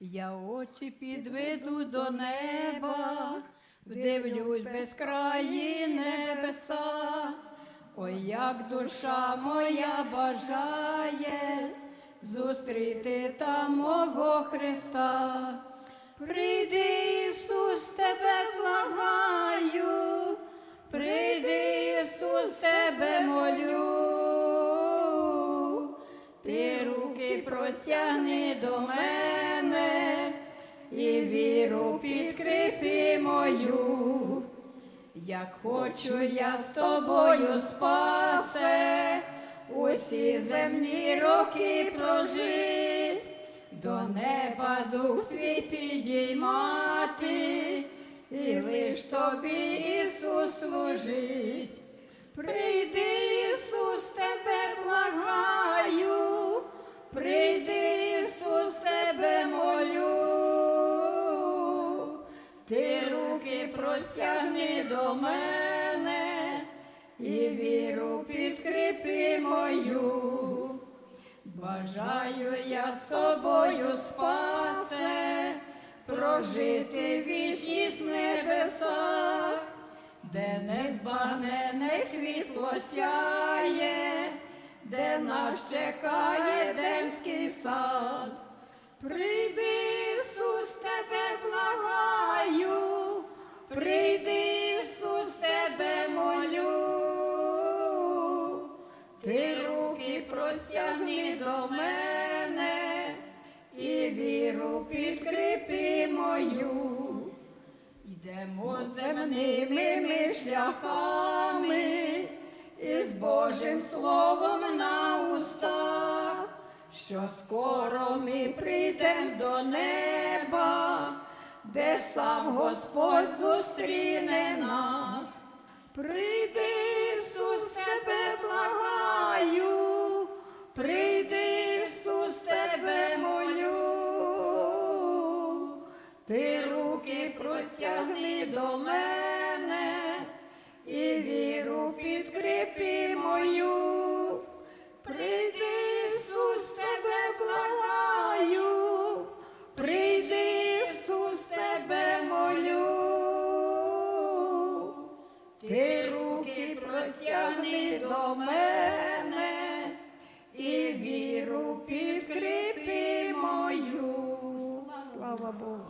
Я очі підведу до неба, вдивлюсь безкраї небеса. Ой, як душа моя бажає зустріти там мого Христа. Прийди, Ісус, тебе благаю, прийди, Ісус, тебе молю. Ти руки простягни до мене і віру підкріпи мою. Як хочу я з тобою спасе, усі земні роки прожить, до неба дух твій підіймати, і лиш тобі Ісус служить. Прийди, простягни до мене і віру підкріпи мою. Бажаю я з тобою спасе, прожити вічність в небесах, де незбагнене світло сяє, де нас чекає демський сад. Прийди, Ісус, тебе молю. Ти руки простягни до мене і віру підкріпи мою. Йдемо земними ми шляхами і з Божим словом на устах, що скоро ми прийдемо до неба, де сам Господь зустріне нас. Прийди, Ісус, тебе благаю, прийди, Ісус, тебе молю. Ти руки простягни до мене і віру підкріпи мою. Простягни до мене і віру підкріпи мою. Слава Богу.